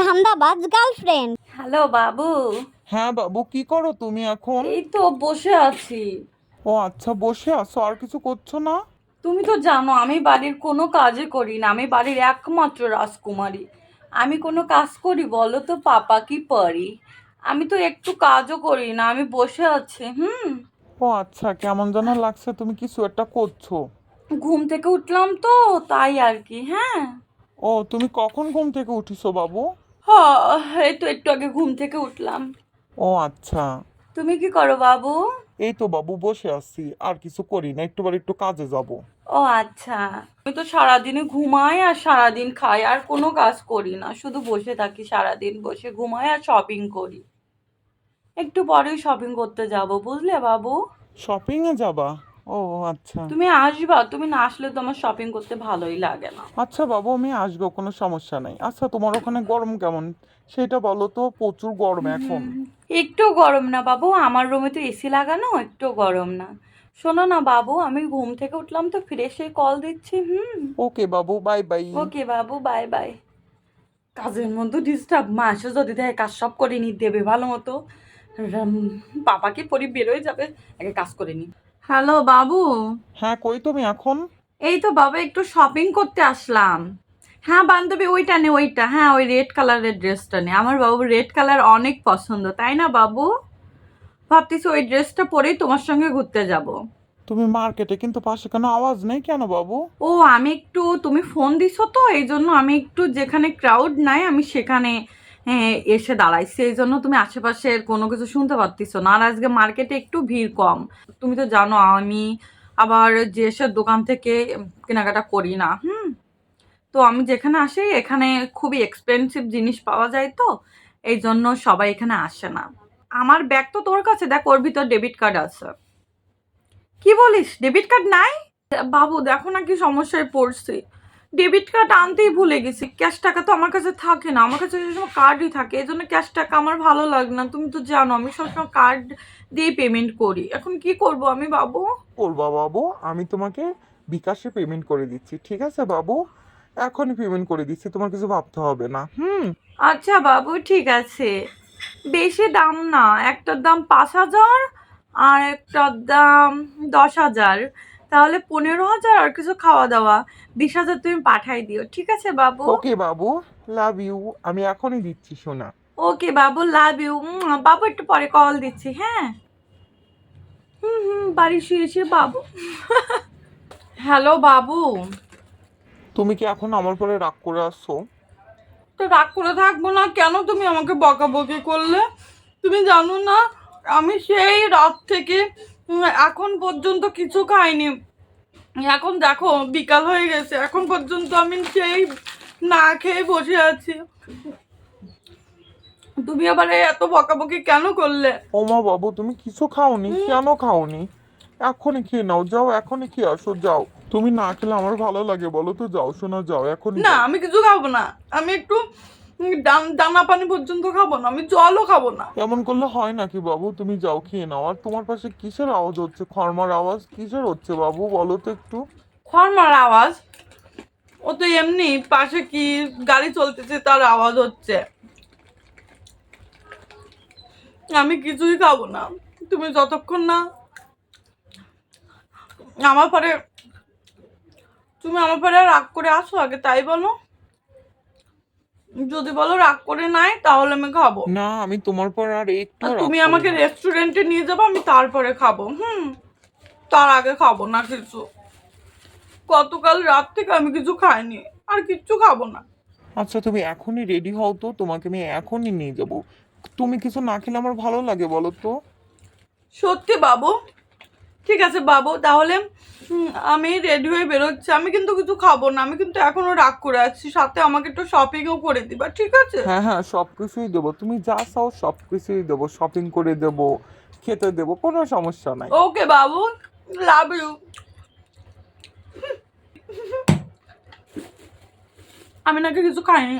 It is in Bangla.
ধান্দাবাজ গার্লফ্রেন্ড হ্যালো বাবু। হ্যাঁ বাবু কি করো তুমি এখন? এই তো বসে আছি। ও আচ্ছা বসে আছো আর কিছু করছ না? তুমি তো জানো আমি বাড়ির কোনো কাজে করি না আমি বাড়ির একমাত্র রাজকুমারী। আমি কোনো কাজ করি বলো তো পাপা কি পারি? আমি তো একটু কাজও করি না আমি বসে আছি হুম? ও আচ্ছা কেমন যেন লাগছে তুমি কিছু একটা করছ? ঘুম থেকে উঠলাম তো তাই আর কি হ্যাঁ? ও তুমি কখন ঘুম থেকে উঠিছো বাবু? হ্যাঁ এই তো একটু আগে ঘুম থেকে উঠলাম। ও আচ্ছা। তুমি কি করো বাবু? এই তো বাবু বসে আছি। আর কিছু করি না একটু একটু কাজে যাব। ও আচ্ছা। আমি তো সারাদিনে ঘুমাই আর সারাদিন খাই আর কোনো কাজ করি না। শুধু বসে থাকি সারাদিন বসে ঘুমাই আর শপিং করি। একটু পরেই শপিং করতে যাব বুঝলে বাবু? শপিং এ যাবা? ও আচ্ছা। তুমি আসবা তুমি না আসলে তো আমার শপিং করতে ভালোই লাগে না। আচ্ছা বাবু আমি আসব কোনো সমস্যা নাই। আচ্ছা তোমার ওখানে গরম কেমন? সেটা বলো তো প্রচুর গরম এখন। একটু গরম না বাবু আমার রুমে তো এসি লাগানো একটু গরম না। শোনো না বাবু আমি ঘুম থেকে উঠলাম তো ফিরে এসে কল দিচ্ছি হুম। ওকে বাবু বাই বাই ওকে বাবু বাই বাই কাজের মধ্যে ডিস্টার্ব মাসে যদি দেয় কাজ সব করে নি দেবে ভালো মতো। বাবাকে পরি বেরোয় যাবে? আগে কাজ করে নি। হ্যালো বাবু। হ্যাঁ কই তুমি এখন? এই তো বাবা একটু শপিং করতে আসলাম। হ্যাঁ বান্ধবী ওইটা নে ওইটা। হ্যাঁ ওই রেড কালারের ড্রেসটা নে। আমার বাবু রেড কালার অনেক পছন্দ তাই না বাবু? ভাবতেছি ওই ড্রেসটা পরেই তোমার সঙ্গে ঘুরতে যাব। তুমি মার্কেটে কিন্তু পাশে কোনো আওয়াজ নেই কেন বাবু? ও আমি একটু তুমি ফোন দিছো তো এই জন্য আমি একটু যেখানে ক্রাউড নাই আমি সেখানে হ্যাঁ, এসে দাঁড়াইছি। এই জন্য তুমি আশেপাশের কোনো কিছু শুনতে পারতিছো না। আর আজকে মার্কেটে একটু ভিড় কম। তুমি তো জানো আমি আবার যে সব দোকান থেকে কেনাকাটা করি না হুম? তো আমি যেখানে আসি এখানে খুবই এক্সপেন্সিভ জিনিস পাওয়া যায় তো। এই জন্য সবাই এখানে আসে না। আমার ব্যাগ তো তোর কাছে দেখ ওর ভিতর ডেবিট কার্ড আছে। কি বলিস? ডেবিট কার্ড নাই? বাবু দেখো না কি সমস্যায় পড়ছি। ডেবিট কার্ড আনতেই ভুলে গেছি। ক্যাশ টাকা তো আমার কাছে থাকে না। আমার কাছে সবসময় কার্ডই থাকে। এই জন্য ক্যাশ টাকা আমার ভালো লাগে না। তুমি তো জানো আমি সবসময় কার্ড দিয়ে পেমেন্ট করি। এখন কি করব আমি বাবু? করবা বাবু? আমি তোমাকে বিকাশে পেমেন্ট করে দিচ্ছি। ঠিক আছে বাবু? এখনই পেমেন্ট করে দিচ্ছি। তোমার কিছু ভাবতে হবে না। হুম? আচ্ছা বাবু ঠিক আছে। বেশি দাম না। একটার দাম পাঁচ হাজার আর একটার দাম দশ হাজার। তাহলে পনেরো হাজার আর কিছু খাওয়া দাওয়া। বিশ হাজার তুমি পাঠাই দিও ঠিক আছে বাবু? ওকে বাবু লাভ ইউ আমি এখনই দিচ্ছি শোনা। ওকে বাবু লাভ ইউ বাবু একটু পরে কল দিচ্ছি হ্যাঁ? হুম হুম বাড়ি শুয়ে শুয়ে বাবু। হ্যালো বাবু। তুমি কি এখন আমার পরে রাগ করে আসছো? তো রাগ করে থাকব না কেন তুমি আমাকে বকাবকি করলে? তুমি জানো না আমি সেই রাত থেকে এখন পর্যন্ত কিছু খাইনি। এখন দেখো বিকাল হয়ে গেছে। এখন পর্যন্ত আমি সেই না খেয়ে বসে আছি। তুমি আবার এত বকাবকি কেন করলে? ওমা বাবু তুমি কিছু খাওনি? কেন খাওনি? এখনই খেয়ে নাও যাও এখনই খেয়ে আসো যাও। তুমি না খেলে আমার ভালো লাগে বলো তো যাও শোনা যাও এখন না আমি কিছু খাব না। আমি একটু দান- পানি পর্যন্ত খাব না আমি জলও খাব না। এমন করলে হয় নাকি বাবু? তুমি যাও খেয়ে নাও। আর তোমার পাশে কিসের আওয়াজ হচ্ছে? খরমার আওয়াজ কিসের হচ্ছে বাবু? বলো তো একটু। খরমার আওয়াজ? ও তো এমনি পাশে কি গাড়ি চলতেছে তার আওয়াজ হচ্ছে। আমি কিছুই খাব না। তুমি যতক্ষণ না আমার পরে তুমি আমার পরে রাগ করে আসো আগে তাই বলো। যদি বলো রাগ করে নাই তাহলে আমি খাব। না আমি তোমার পর আর একটু তুমি আমাকে রেস্টুরেন্টে নিয়ে যাব আমি তারপরে খাব হুম? তার আগে খাব না কিছু। গতকাল রাত থেকে আমি কিছু খাইনি আর কিচ্ছু খাব না। আচ্ছা তুমি এখনই রেডি হও তো তোমাকে আমি এখনই নিয়ে যাব। তুমি কিছু না খেলে আমার ভালো লাগে বলো তো। সত্যি বাবু ঠিক আছে বাবু তাহলে আমি রেডি হয়ে বেরোচ্ছি। আমি কিন্তু কিছু খাব না আমি কিন্তু এখনও রাগ করে আছি। সাথে আমাকে একটু শপিংও করে দিবা ঠিক আছে? হ্যাঁ হ্যাঁ সব কিছুই দেবো। তুমি যা চাও সব কিছুই দেবো। শপিং করে দেবো খেতে দেবো কোনো সমস্যা নাই। ওকে বাবু লাভ ইউ আমি নাকি কিছু খাইনি।